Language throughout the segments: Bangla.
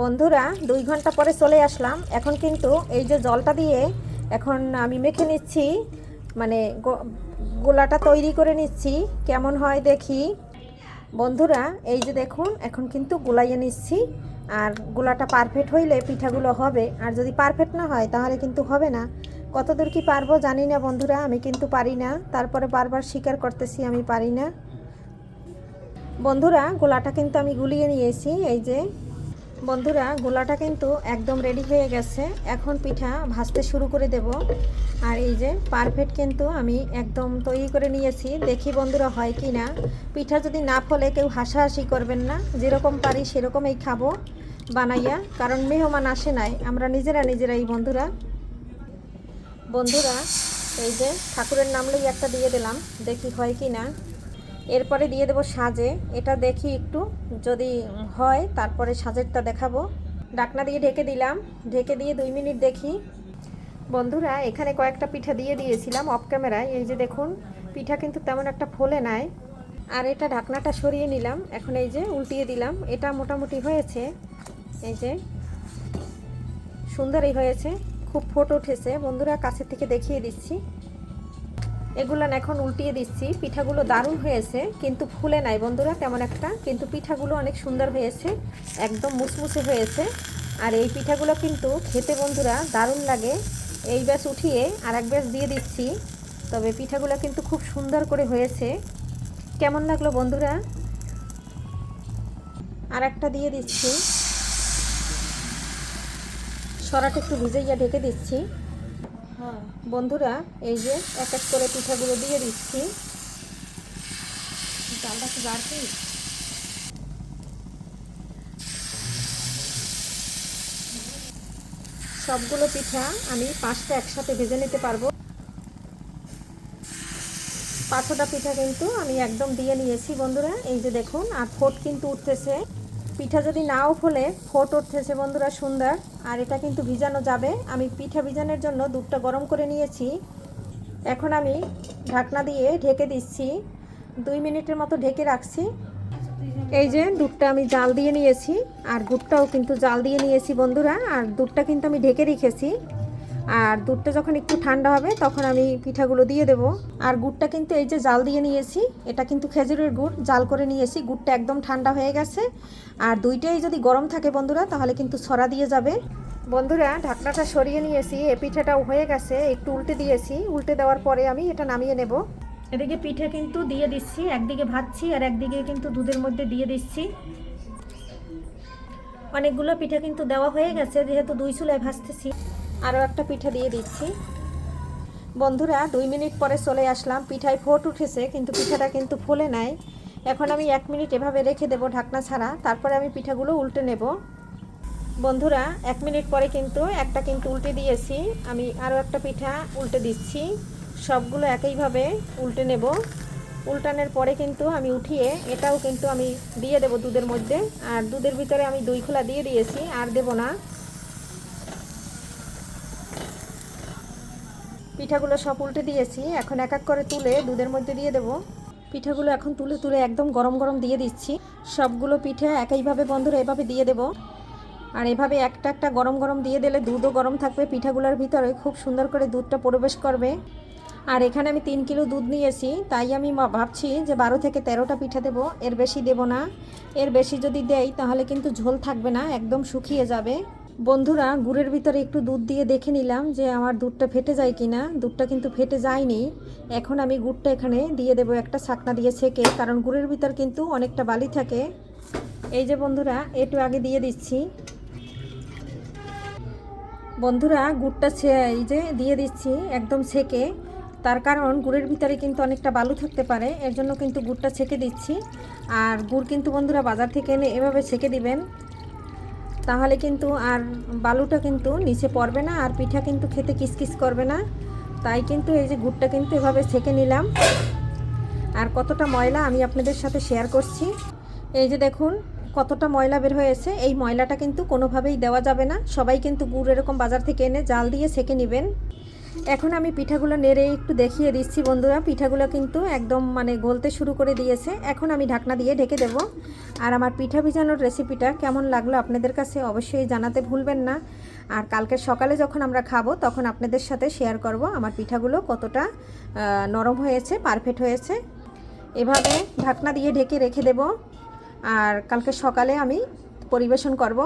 বন্ধুরা, দুই ঘণ্টা পরে চলে আসলাম। এখন কিন্তু এই যে জলটা দিয়ে এখন আমি মেখে নিচ্ছি মানে গোলাটা তৈরি করে নিচ্ছি। কেমন হয় দেখি। বন্ধুরা, এই যে দেখুন, এখন কিন্তু গোলাইয়ে নিচ্ছি। আর গোলাটা পারফেক্ট হইলে পিঠাগুলো হবে। আর যদি পারফেক্ট না হয়, তাহলে কিন্তু হবে না। কতদূর কি পারব জানি না বন্ধুরা, আমি কিন্তু পারি না। তারপরে বারবার স্বীকার করতেছি, আমি পারি না। বন্ধুরা, গোলাটা কিন্তু আমি গুলিয়ে নিয়েছি, এই যে। বন্ধুরা, গোলাটা কিন্তু একদম রেডি হয়ে গেছে। এখন পিঠা ভাজতে শুরু করে দেব। আর এই যে পারফেক্ট কিন্তু আমি একদম তৈরি করে নিয়েছি। দেখি বন্ধুরা হয় কি না। পিঠা যদি না ফলে কেউ হাসাহাসি করবেন না। যেরকম পারি সেরকমই খাব বানাইয়া। কারণ মেহমান আসে নাই। আমরা নিজেরা নিজেরাই বন্ধুরা। বন্ধুরা, এই যে ঠাকুরের নাম লই একটা দিয়ে দিলাম। দেখি হয় কি না। এরপরে দিয়ে দেবো সাজে। এটা দেখি একটু, যদি হয় তারপরে সাজেরটা দেখাবো। ডাকনা দিয়ে ঢেকে দিলাম। ঢেকে দিয়ে দুই মিনিট দেখি। বন্ধুরা, এখানে কয়েকটা পিঠা দিয়ে দিয়েছিলাম অফ ক্যামেরায় এই যে দেখুন, পিঠা কিন্তু তেমন একটা ফোলে নাই। আর এটা ঢাকনাটা সরিয়ে নিলাম, এখন এই যে উল্টিয়ে দিলাম। এটা মোটামুটি হয়েছে, এই যে সুন্দরই হয়েছে, খুব ফোটো উঠেছে। বন্ধুরা, কাছের থেকে দেখিয়ে দিচ্ছি। এগুলো এখন উল্টিয়ে দিচ্ছি। পিঠাগুলো দারুণ হয়েছে, কিন্তু ফুলে নাই বন্ধুরা, তেমন একটা। কিন্তু পিঠাগুলো অনেক সুন্দর হয়েছে, একদম মুসমুসে হয়েছে। আর এই পিঠাগুলো কিন্তু খেতে বন্ধুরা দারুণ লাগে। এই ব্যাস উঠিয়ে আর এক ব্যাস দিয়ে দিচ্ছি। তবে পিঠাগুলো কিন্তু খুব সুন্দর করে হয়েছে। কেমন লাগল বন্ধুরা? আর একটা দিয়ে দিচ্ছি। সরাটা একটু ভিজাইয়া ঢেকে দিচ্ছি। বন্ধুরা, এই যে এক এক করে পিঠাগুলো দিয়ে দিচ্ছি। চালটা কি সবগুলো পিঠা আমি পাঁচটা একসাথে ভেজে নিতে পারব। পাঁচটা পিঠা কিন্তু আমি একদম দিয়ে নিয়েছি, বন্ধুরা। এই যে দেখুন, আর ফোট কিন্তু উঠতেছে। পিঠা যদি নাও ফলে, ফোট উঠতেছে বন্ধুরা সুন্দর। আর এটা কিন্তু ভিজানো যাবে। আমি পিঠা ভিজানোর জন্য দুধটা গরম করে নিয়েছি। এখন আমি ঢাকনা দিয়ে ঢেকে দিচ্ছি। দুই মিনিটের মতো ঢেকে রাখছি। এই যে দুধটা আমি জাল দিয়ে নিয়েছি। আর গুড়টাও কিন্তু জাল দিয়ে নিয়েছি বন্ধুরা। আর দুধটা কিন্তু আমি ঢেকে রেখেছি। আর দুধটা যখন একটু ঠান্ডা হবে, তখন আমি পিঠাগুলো দিয়ে দেব। আর গুড়টা কিন্তু এই যে জাল দিয়ে নিয়েছি, এটা কিন্তু খেজুরের গুড়, জাল করে নিয়েছি, গুড়টা একদম ঠান্ডা হয়ে গেছে। আর দুইটাই যদি গরম থাকে বন্ধুরা, তাহলে কিন্তু ছড়া দিয়ে যাবে। বন্ধুরা, ঢাকনাটা সরিয়ে নিয়েছি, এ পিঠাটাও হয়ে গেছে, একটু উল্টে দিয়েছি। উল্টে দেওয়ার পরে আমি এটা নামিয়ে নেব। এদিকে পিঠে কিন্তু দিয়ে দিচ্ছি, একদিকে ভাজছি আর একদিকে কিন্তু দুধের মধ্যে দিয়ে দিচ্ছি। অনেকগুলো পিঠা কিন্তু দেওয়া হয়ে গেছে, যেহেতু দুই চুলায় ভাজতেছি। আরও একটা পিঠা দিয়ে দিচ্ছি। বন্ধুরা, দুই মিনিট পরে চলে আসলাম। পিঠায় ফোট উঠেছে, কিন্তু পিঠাটা কিন্তু ফুলে নাই। এখন আমি এক মিনিট এভাবে রেখে দেবো ঢাকনা ছাড়া। তারপরে আমি পিঠাগুলো উল্টে নেব। বন্ধুরা, এক মিনিট পরে কিন্তু একটা কিন্তু উল্টে দিয়েছি। আমি আরও একটা পিঠা উল্টে দিচ্ছি। সবগুলো একইভাবে উল্টে নেব। উল্টানোর পরে কিন্তু আমি উঠিয়ে এটাও কিন্তু আমি দিয়ে দেব দুধের মধ্যে। আর দুধের ভিতরে আমি দই খোলা দিয়ে দিয়েছি, আর দেব না। পিঠাগুলো সব উল্টে দিয়েছি। এখন এক এক করে তুলে দুধের মধ্যে দিয়ে দেব। পিঠাগুলো এখন তুলে তুলে একদম গরম গরম দিয়ে দিচ্ছি। সবগুলো পিঠা একইভাবে বন্ধুরা এভাবে দিয়ে দেব। আর এভাবে একটা একটা গরম গরম দিয়ে দিলে দুধও গরম থাকবে। পিঠাগুলোর ভিতরে খুব সুন্দর করে দুধটা প্রবেশ করবে। আর এখানে আমি তিন কিলো দুধ নিয়েছি। তাই আমি ভাবছি যে বারো থেকে তেরোটা পিঠা দেবো। এর বেশি দেব না। এর বেশি যদি দেই তাহলে কিন্তু ঝোল থাকবে না, একদম শুকিয়ে যাবে। বন্ধুরা, গুড়ের ভিতরে একটু দুধ দিয়ে দেখে নিলাম যে আমার দুধটা ফেটে যায় কি না দুধটা কিন্তু ফেটে যায়নি। এখন আমি গুড়টা এখানে দিয়ে দেবো একটা ছাকনা দিয়ে ছেঁকে কারণ গুড়ের ভিতর কিন্তু অনেকটা বালি থাকে। এই যে বন্ধুরা একটু আগে দিয়ে দিচ্ছি। বন্ধুরা, গুড়টা এই যে দিয়ে দিচ্ছি, একদম ছেঁকে তার কারণ গুড়ের ভিতরে কিন্তু অনেকটা বালু থাকতে পারে, এর জন্য কিন্তু গুড়টা ছেঁকে দিচ্ছি। আর গুড় কিন্তু বন্ধুরা বাজার থেকে এনে এভাবে ছেঁকে দিবেন। তাহলে কিন্তু আর বালুটা কিন্তু নিচে পড়বে না, আর পিঠা কিন্তু খেতে কিসকিস করবে না। তাই কিন্তু এই যে গুড়টা কিন্তু এভাবে ছেঁকে নিলাম। আর কতটা ময়লা আমি আপনাদের সাথে শেয়ার করছি। এই যে দেখুন, কতটা ময়লা বের হয়েছে। এই ময়লাটা কিন্তু কোনোভাবেই দেওয়া যাবে না। সবাই কিন্তু গুড় এরকম বাজার থেকে এনে জাল দিয়ে সেকে নেবেন। এখন আমি পিঠাগুলো নেড়ে একটু দেখিয়ে দিচ্ছি বন্ধুরা। পিঠাগুলো কিন্তু একদম মানে গলতে শুরু করে দিয়েছে। এখন আমি ঢাকনা দিয়ে ঢেকে দেব। আর আমার পিঠা ভিজানোর রেসিপিটা কেমন লাগল আপনাদের কাছে অবশ্যই জানাতে ভুলবেন না। আর কালকে সকালে যখন আমরা খাব, তখন আপনাদের সাথে শেয়ার করব আমার পিঠাগুলো কতটা নরম হয়েছে পারফেক্ট হয়েছে। এভাবে ঢাকনা দিয়ে ঢেকে রেখে দেব। আর কালকে সকালে আমি পরিবেশন করব।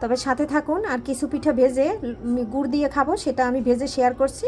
তবে সাথে থাকুন, আর কিছু পিঠা ভেজে গুড় দিয়ে খাব, সেটা আমি ভেজে শেয়ার করছি।